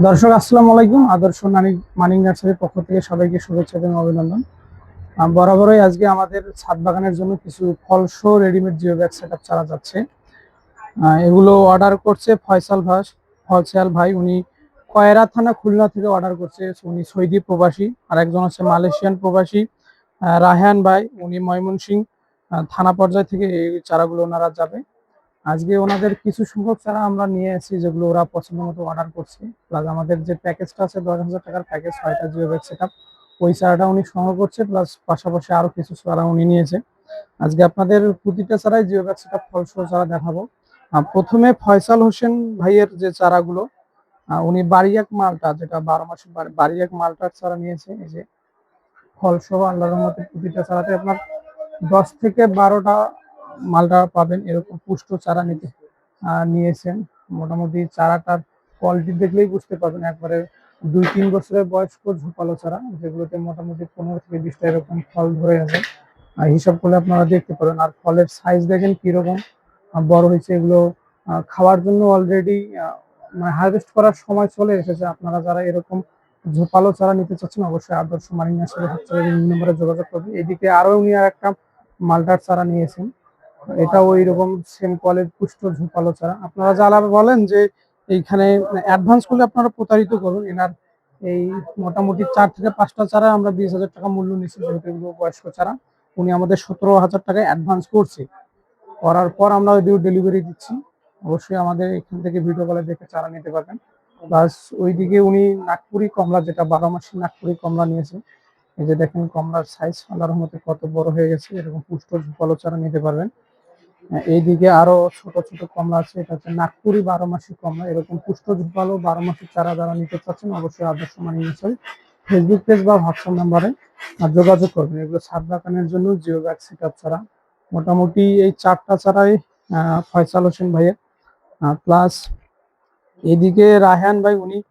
দর্শক আসসালামু আলাইকুম। আদর্শ নানি মানিক নার্সারির পক্ষ থেকে সবাইকে শুভেচ্ছা এবং অভিনন্দন। বরাবরই আজকে আমাদের ছাদ বাগানের জন্য কিছু ফলসো রেডিমেড জিও ব্যাগ সেট চারা যাচ্ছে এগুলো অর্ডার করছে ফয়সাল ভাস ফয়সাল ভাই উনি কয়রা থানা খুলনা থেকে অর্ডার করছে। উনি সৌদি প্রবাসী আর একজন হচ্ছে মালয়েশিয়ান প্রবাসী। আহ, রায়হান ভাই উনি ময়মনসিং থানা পর্যায় থেকে এই চারাগুলো ওনারা যাবে। আজকে ওনাদের কিছু সংখ্যক চারা আমরা নিয়ে এসেছি যেগুলো ওরা পছন্দ মতো অর্ডার করছে। প্লাস আমাদের যে প্যাকেজটা আছে, দশ হাজার টাকার প্যাকেজ ছয়টা জিও ব্যাগ সেট ওই চারাটা উনি সংগ্রহ করছে প্লাস পাশাপাশি আরও কিছু চারা উনি নিয়েছে। আজকে আপনাদের প্রতিটা চারাই জিও ব্যাগ সেট আপ ফলসহ চারা দেখাবো প্রথমে ফয়সাল হোসেন ভাইয়ের যে চারাগুলো উনি বাড়িয়াক মালটা, যেটা বারো বাড়ি- বাড়িয়াক মালটার চারা নিয়েছে, এই যে ফলসহ আল্লাহর রহমতে প্রতিটা চারাতে আপনার দশ থেকে বারোটা মালটা পাবেন, এরকম পুষ্ট চারা নিতে নিয়েছেন। মোটামুটি চারাটার কোয়ালিটি দেখলেই বুঝতে পারবেন, একবারে দুই তিন বছরের বয়স্ক ঝোপালো চারা, যেগুলোতে মোটামুটি পনেরো থেকে বিশটা এরকম ফল ধরে আছে। হিসাব করলে আপনারা দেখতে পারেন আর ফলের সাইজ দেখেন কীরকম বড় হয়েছে এগুলো খাওয়ার জন্য অলরেডি মানে হারভেস্ট করার সময় চলে এসেছে। আপনারা যারা এরকম ঝোপালো চারা নিতে চাচ্ছেন, অবশ্যই আদর্শ মানিক নার্সারি হাত নম্বরে যোগাযোগ করবেন। এদিকে আরও উনি আর একটা মালটার চারা নিয়েছেন। এটা ওই রকম সেম কোয়ালিটি পুষ্ট ঝোপালো চারা আপনারা যারা বলেন যে এইখানে অ্যাডভান্স করলে আপনারা প্রতারিত করুন, এনার এই মোটামুটি চার থেকে পাঁচটা চারা আমরা বিশ হাজার টাকা মূল্য নিচ্ছি, যেহেতু বয়স্ক চারা উনি আমাদের সতেরো হাজার টাকা অ্যাডভান্স করছে। করার পর আমরা ওই ডেলিভারি দিচ্ছি। অবশ্যই আমাদের এখান থেকে ভিডিও কলে দেখে চারা নিতে পারবেন। প্লাস ওইদিকে উনি নাগপুরি কমলা যেটা বারো মাসের নাগপুরি কমলা নিয়েছে, এই যে দেখেন কমলার সাইজ আল্লাহর রহমতে কত বড় হয়ে গেছে, এরকম পুষ্ট ঝোপালো চারা নিতে পারবেন। এইদিকে আরও ছোট ছোট কমলা আছে, এটা হচ্ছে নাগপুরি বারো মাসি কমলা। এরকম পুষ্ট ঝোপালো বারো মাসের চারা যারা নিতে চাচ্ছেন, অবশ্যই আদর্শ মানি নিশ্চয়ই ফেসবুক পেজ বা হোয়াটসঅ্যাপ নাম্বারে যোগাযোগ করবেন। এগুলো ছাদ বাগানের জন্য জিও ব্যাগ সেট ছাড়া। মোটামুটি এই চারটা ছাড়াই ফয়সাল হোসেন ভাইয়ের। প্লাস এদিকে রায়হান ভাই, উনি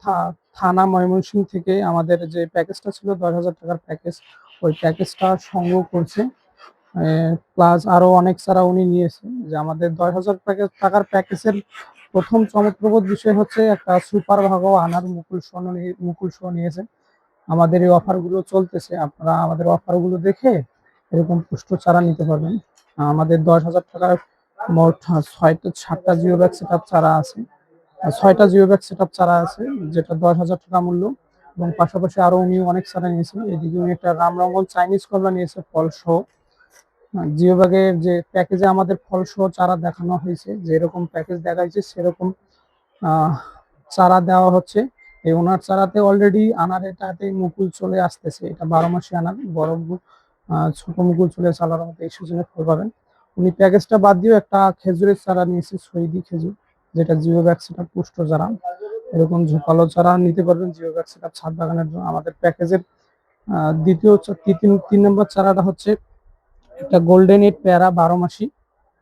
থা- থানা ময়মনসিংহ থেকে আমাদের যে প্যাকেজটা ছিল দশ হাজার টাকার প্যাকেজ ওই প্যাকেজটা সংগ্রহ করছে। প্লাস আরও অনেক সারা উনি নিয়েছে যে আমাদের দশ হাজার টাকার প্যাকেজের প্রথম চমকপ্রদ বিষয় হচ্ছে একটা সুপার ভাগো আনার মুকুল নিয়ে- মুকুল সহ নিয়েছে আমাদের এই অফারগুলো চলতেছে, আপনারা আমাদের অফারগুলো দেখে এরকম পুষ্ট চারা নিতে পারবেন। আমাদের দশ হাজার টাকার মোট ছয়টা, সাতটা জিও ব্যাগ সেট চারা আছে। ছয়টা জিও ব্যাগ সেট চারা আছে, যেটা দশ হাজার টাকা মূল্য। এবং পাশাপাশি আরও উনি অনেক চারা নিয়েছেন। এদিকে উনি একটা রামরঙ্গল চাইনিজ কমলা নিয়েছে, ফল সহ। জিও ব্যাগের যে প্যাকেজে আমাদের ফলসহ চারা দেখানো হয়েছে, যেরকম প্যাকেজ দেখা হয়েছে সেরকম চারা দেওয়া হচ্ছে। এই ওনার চারাতে অলরেডি আনার এটাতে মুকুল চলে আসতেছে। এটা বারো মাসে আনার, বড় ছোট মুকুল চলে চালার মতো এই সিজনে ফল পাবেন। উনি প্যাকেজটা বাদ দিয়েও একটা খেজুরের চারা নিয়েছে, সৈদি খেজুর, যেটা জিও ব্যাগ সেটা পুষ্ট চারা এরকম ঝোপালো চারা নিতে পারবেন জিও ব্যাগ সেটা ছাদ বাগানের জন্য। আমাদের প্যাকেজের দ্বিতীয় তিন তিন নম্বর চারাটা হচ্ছে একটা গোল্ডেন এইট প্যারা বারো মাসি,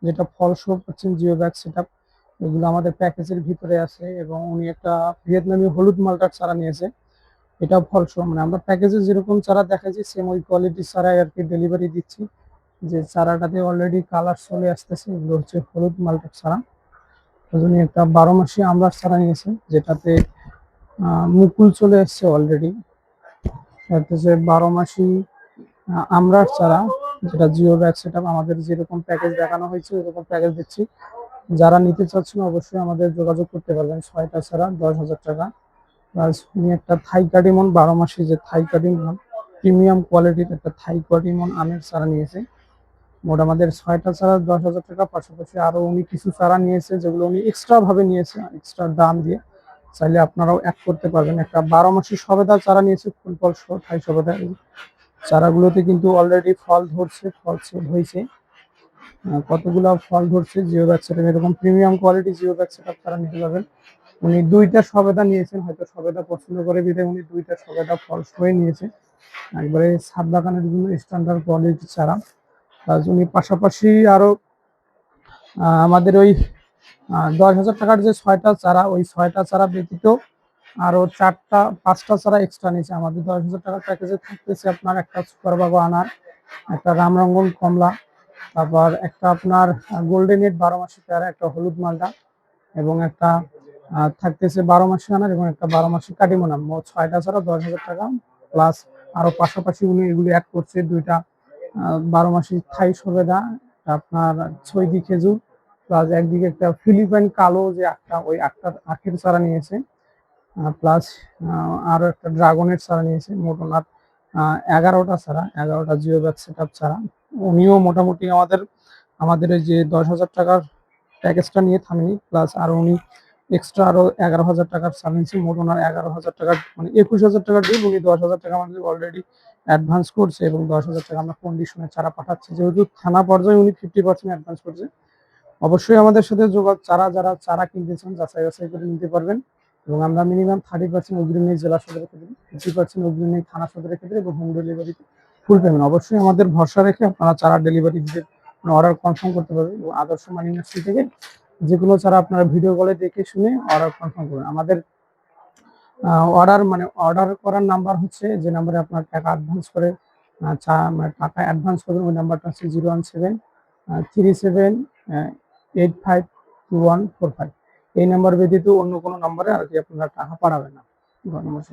যেটা ফল সহ পাচ্ছেন জিও ব্যাগ সেট এগুলো আমাদের প্যাকেজের ভিতরে আছে এবং উনি একটা ভিয়েতনামি হলুদ মালটার চারা নিয়েছে। এটা ফল সহ মানে আমরা প্যাকেজে যেরকম চারা দেখাচ্ছি সেম ওই কোয়ালিটির চারাই আর কি ডেলিভারি দিচ্ছি। যে চারাটাতে অলরেডি কালার চলে আসতেছে, এগুলো হচ্ছে হলুদ মালটার চারা। উনি একটা বারো মাসি আমলার চারা নিয়েছে, যেটাতে মুকুল চলে এসছে অলরেডি বারো মাসি আমরার চারা। যেটা জিও ব্যাগ সেট আমাদের যেরকম প্যাকেজ দেখানো হয়েছে ওইরকম প্যাকেজ দিচ্ছি। যারা নিতে চাচ্ছেন অবশ্যই আমাদের যোগাযোগ করতে পারবেন, ছয়টা ছাড়া দশ হাজার টাকা। প্লাস উনি একটা থাই কাটিমন বারো মাসে যে থাই কাটিমন প্রিমিয়াম কোয়ালিটির একটা থাই কাটিমন আমের চারা নিয়েছে। মোট আমাদের ছয়টা চারা দশ হাজার টাকা, পাশাপাশি আরও উনি কিছু চারা নিয়েছে, যেগুলো উনি এক্সট্রা ভাবে নিয়েছে এক্সট্রা দাম দিয়ে। চাইলে আপনারাও অ্যাড করতে পারবেন। একটা বারো মাসের সবেদা চারা নিয়েছে ফুল ফল থাই সবেদা চারাগুলোতে কিন্তু অলরেডি ফল ধরছে ফল সেল হয়েছে। কতগুলো ফল ধরছে জিও ব্যাগ সেট এরকম premium quality geo bag set তারা নিতে পারবেন। উনি দুইটা সবেদা নিয়েছেন হয়তো সবেদা পছন্দ করে বিধে উনি দুইটা সবেদা ফল সয়ে নিয়েছে। একবারে ছাদ বাগানের জন্য স্ট্যান্ডার্ড কোয়ালিটি চারা। প্লাস উনি পাশাপাশি আরও আহ, আমাদের ওই দশ হাজার টাকার যে ছয়টা চারা ওই ছয়টা চারা ব্যতীত আরও চারটা, পাঁচটা ছাড়া এক্সট্রা নিয়েছে আমাদের। দশ হাজার টাকার প্যাকেজে থাকতেছে আপনার একটা সুপারবাগো আনার, একটা রামরঙ্গন কমলা, তারপর একটা আপনার গোল্ডেন এড বারো মাসি পেয়ারা, একটা হলুদ মালটা এবং একটা থাকতেছে বারো মাসে আনার এবং একটা বারো মাসে কাটিমোনা মোট ছয়টা ছাড়া দশ হাজার টাকা প্লাস আরও পাশাপাশি উনি এগুলি অ্যাড করছে, দুইটা বারো মাসি থাই সবেদা, আপনার ছয়দি খেজুর প্লাস একদিকে একটা ফিলিপাইন কালো যে আখটা, ওই আখটা আখের চারা নিয়েছে। প্লাস আরও একটা ড্রাগনের ছাড়া নিয়েছে, মোট ওনার এগারোটা ছাড়া, এগারোটা জিও ব্যাগ সেট চারা উনিও মোটামুটি আমাদের আমাদের যে দশ হাজার টাকার প্যাকেজটা নিয়ে থামেনি প্লাস আর উনি এক্সট্রা আরও এগারো হাজার টাকার সার্ভিসি মোট ওনার এগারো হাজার টাকার মানে একুশ হাজার টাকার ডিল উনি দশ হাজার টাকা আমাদের অলরেডি অ্যাডভান্স করছে এবং দশ হাজার টাকা আমরা কন্ডিশনে ছাড়া পাঠাচ্ছি। যেহেতু থানা পর্যায়ে উনি ফিফটি পার্সেন্ট অ্যাডভান্স করছে, অবশ্যই আমাদের সাথে যোগাযোগ চারা যারা চারা কিনতে চান যাচাই বাছাই করে নিতে পারবেন। এবং আমরা মিনিমাম থার্টি পার্সেন্ট অগ্রিম নিই জেলা সদরের ক্ষেত্রে ফিফটি পার্সেন্ট অগ্রিম নিই থানা সদরের ক্ষেত্রে এবং হোম ডেলিভারিতে ফুল পেমেন্ট অবশ্যই আমাদের ভরসা রেখে আপনারা চারা ডেলিভারি দিতে অর্ডার কনফার্ম করতে পারবেন এবং আদর্শ মানি নার্সারি থেকে যে কোনো চারা আপনারা ভিডিও কলে দেখে শুনে অর্ডার কনফার্ম করবেন। আমাদের অর্ডার মানে অর্ডার করার নাম্বার হচ্ছে যে নাম্বারে আপনার টাকা অ্যাডভান্স করে চা- মানে টাকা অ্যাডভান্স করবেন, ওই নাম্বারটা হচ্ছে zero one seven three seven eight five two one four five এই নাম্বার ব্যতীত অন্য কোনো নাম্বারে আর কি আপনারা টাকা পাঠাবেন না ধন্যবাদ।